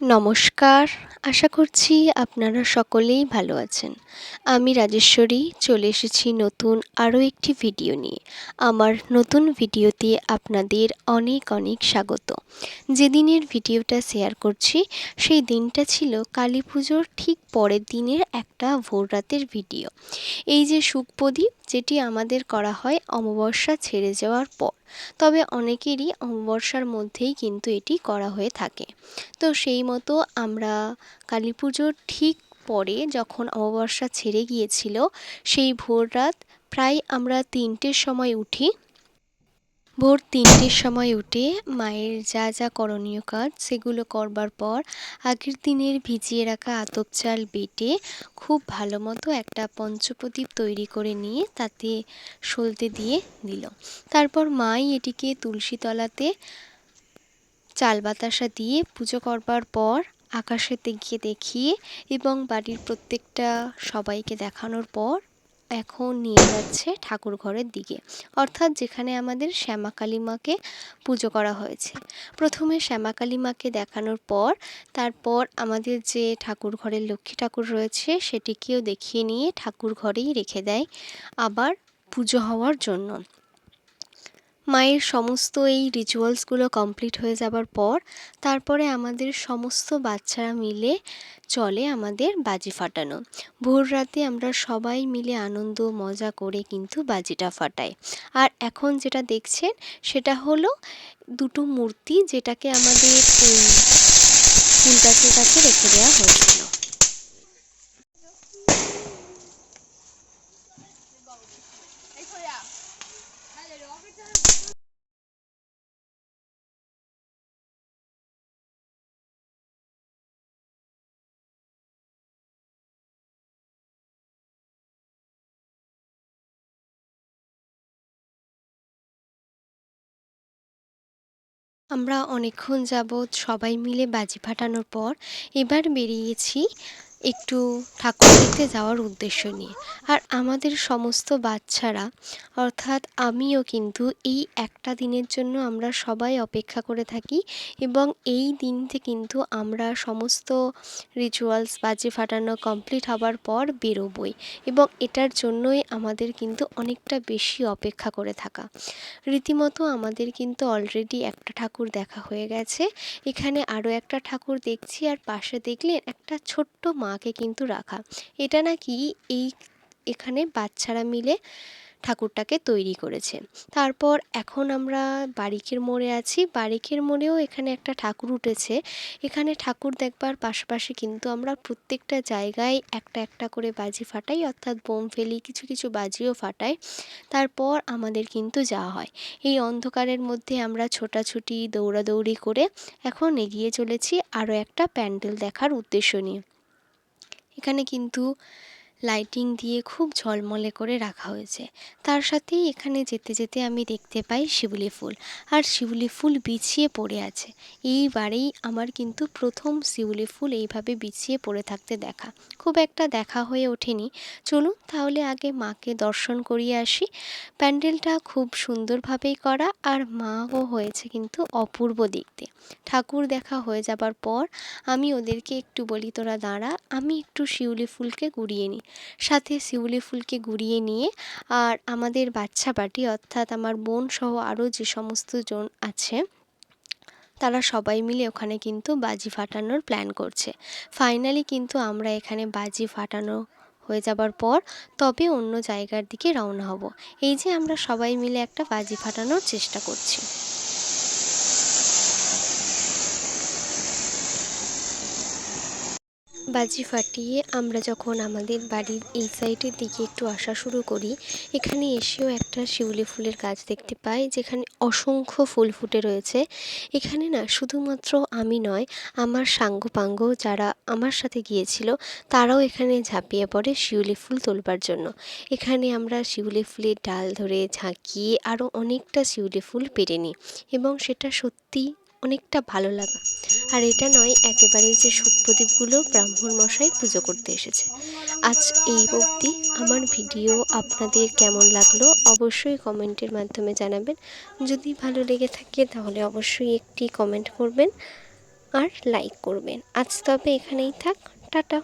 নমস্কার। আশা করছি আপনারা সকলেই ভালো আছেন। আমি রাজেশ্বরী, চলে এসেছি নতুন আরও একটি ভিডিও নিয়ে। আমার নতুন ভিডিওতে আপনাদের অনেক অনেক স্বাগত। যেদিনের ভিডিওটা শেয়ার করছি, সেই দিনটা ছিল কালী পুজোর ঠিক পরের দিনের একটা ভোর রাতের ভিডিও। এই যে সুখ প্রদীপ, যেটি আমাদের করা হয় অমাবস্যা ছেড়ে যাওয়ার পর। তবে অনেকেরই অমাবস্যার মধ্যেই কিন্তু এটি করা হয়ে থাকে। তো সেই মতো আমরা কালী পুজোর ঠিক পরে যখন অমাবস্যা ছেড়ে গিয়েছিল, সেই ভোর রাত প্রায় আমরা তিনটের সময় উঠি। ভোর তিনটের সময় উঠে মায়ের যা যা করণীয় কাজ, সেগুলো করবার পর আগের দিনের ভিজিয়ে রাখা আতপ চাল বেটে খুব ভালো মতো একটা পঞ্চপ্রদীপ তৈরি করে নিয়ে তাতে সলতে দিয়ে দিল। তারপর মাই এটিকে তুলসী তলাতে চাল বাতাসা দিয়ে পুজো করবার পর আকাশেতে গিয়ে দেখিয়ে এবং বাড়ির প্রত্যেকটা সবাইকে দেখানোর পর এখন নিয়ে যাচ্ছে ঠাকুর ঘরের দিকে। অর্থাৎ যেখানে আমাদের শ্যামা কালী মাকে পুজো করা হয়েছে। প্রথমে শ্যামা কালী মাকে দেখানোর পর, তারপর আমাদের যে ঠাকুর ঘরের লক্ষ্মী ঠাকুর রয়েছে, সেটিকেও দেখিয়ে নিয়ে ঠাকুর ঘরেই রেখে দেয় আবার পুজো হওয়ার জন্য। মায়ের সমস্ত এই রিচুয়ালসগুলো কমপ্লিট হয়ে যাবার পর, তারপরে আমাদের সমস্ত বাচ্চারা মিলে চলে আমাদের বাজি ফাটানো। ভোর রাতে আমরা সবাই মিলে আনন্দ, মজা করে কিন্তু বাজিটা ফাটাই। আর এখন যেটা দেখছেন, সেটা হলো দুটো মূর্তি যেটাকে আমাদের ওই ফুল গাছের কাছে রেখে দেওয়া হয়েছিল আমরা অনেকক্ষণ যাবৎ সবাই মিলে বাজি ফাটানোর পর এবার বেরিয়েছি একটু ঠাকুর দেখতে যাওয়ার উদ্দেশ্য নিয়ে। আর আমাদের সমস্ত বাচ্চারা, অর্থাৎ আমিও কিন্তু এই একটা দিনের জন্য আমরা সবাই অপেক্ষা করে থাকি এবং এই দিনতে কিন্তু আমরা সমস্ত রিচুয়ালস বাজি ফাটানো কমপ্লিট হবার পর বেরোবই এবং এটার জন্যই আমাদের কিন্তু অনেকটা বেশি অপেক্ষা করে থাকা। রীতিমতো আমাদের কিন্তু অলরেডি একটা ঠাকুর দেখা হয়ে গেছে। এখানে আরও একটা ঠাকুর দেখছি আর পাশে দেখলেন একটা ছোট্ট মাকে কিন্তু রাখা। এটা নাকি এই এখানে বাচ্চারা মিলে ঠাকুরটাকে তৈরি করেছে। তারপর এখন আমরা বারিকের মোড়ে আছি। বারিকের মোড়েও এখানে একটা ঠাকুর উঠেছে। এখানে ঠাকুর দেখবার পাশাপাশি কিন্তু আমরা প্রত্যেকটা জায়গায় একটা একটা করে বাজি ফাটাই, অর্থাৎ বোম ফেলি, কিছু কিছু বাজিও ফাটাই। তারপর আমাদের কিন্তু যাওয়া হয়। এই অন্ধকারের মধ্যে আমরা ছোটাছুটি, দৌড়াদৌড়ি করে এখন এগিয়ে চলেছি আরও একটা প্যান্ডেল দেখার উদ্দেশ্য নিয়ে। এখানে কিন্তু লাইটিং দিয়ে খুব ঝলমলে করে রাখা হয়েছে। তার সাথেই এখানে যেতে যেতে আমি দেখতে পাই শিউলি ফুল। আর শিউলি ফুল বিছিয়ে পড়ে আছে। এইবারেই আমার কিন্তু প্রথম শিউলি ফুল এইভাবে বিছিয়ে পড়ে থাকতে দেখা। খুব একটা দেখা হয়ে ওঠেনি। চলুন তাহলে আগে মাকে দর্শন করিয়ে আসি। প্যান্ডেলটা খুব সুন্দরভাবেই করা আর মাও হয়েছে কিন্তু অপূর্ব দেখতে। ঠাকুর দেখা হয়ে যাবার পর আমি ওদেরকে একটু বলি, তোরা দাঁড়া, আমি একটু শিউলি ফুলকে গুড়িয়ে নিই। সাথে শিউলি ফুলকে গুড়িয়ে নিয়ে আর আমাদের বাচ্চা পার্টি অর্থাৎ আমার বোন সহ আরও যে সমস্ত জন আছে, তারা সবাই মিলে ওখানে কিন্তু বাজি ফাটানোর প্ল্যান করছে। ফাইনালি কিন্তু আমরা এখানে বাজি ফাটানো হয়ে যাবার পর তবে অন্য জায়গার দিকে রওনা হব। এই যে আমরা সবাই মিলে একটা বাজি ফাটানোর চেষ্টা করছি। বাজি ফাটিয়ে আমরা যখন আমাদের বাড়ির এই সাইডের দিকে একটু আসা শুরু করি, এখানে এসেও একটা শিউলি ফুলের গাছ দেখতে পাই, যেখানে অসংখ্য ফুল ফুটে রয়েছে। এখানে না, শুধুমাত্র আমি নয়, আমার সাঙ্গপাঙ্গ যারা আমার সাথে গিয়েছিল, তারাও এখানে ঝাঁপিয়ে পড়ে শিউলি ফুল তোলবার জন্য। এখানে আমরা শিউলি ফুলের ডাল ধরে ঝাঁকিয়ে আরও অনেকটা শিউলি ফুল পেরে নিই এবং সেটা সত্যি অনেকটা ভালো লাগা। আর এটা নয়, একেবারেই যে প্রদীপগুলো ব্রাহ্মণ মশাই পুজো করতে এসেছে। আজ এই অবধি আমার ভিডিও আপনাদের কেমন লাগল অবশ্যই কমেন্টের মাধ্যমে জানাবেন। যদি ভালো লেগে থাকে তাহলে অবশ্যই একটি কমেন্ট করবেন আর লাইক করবেন। আজ তবে এখানেই থাক, টাটা।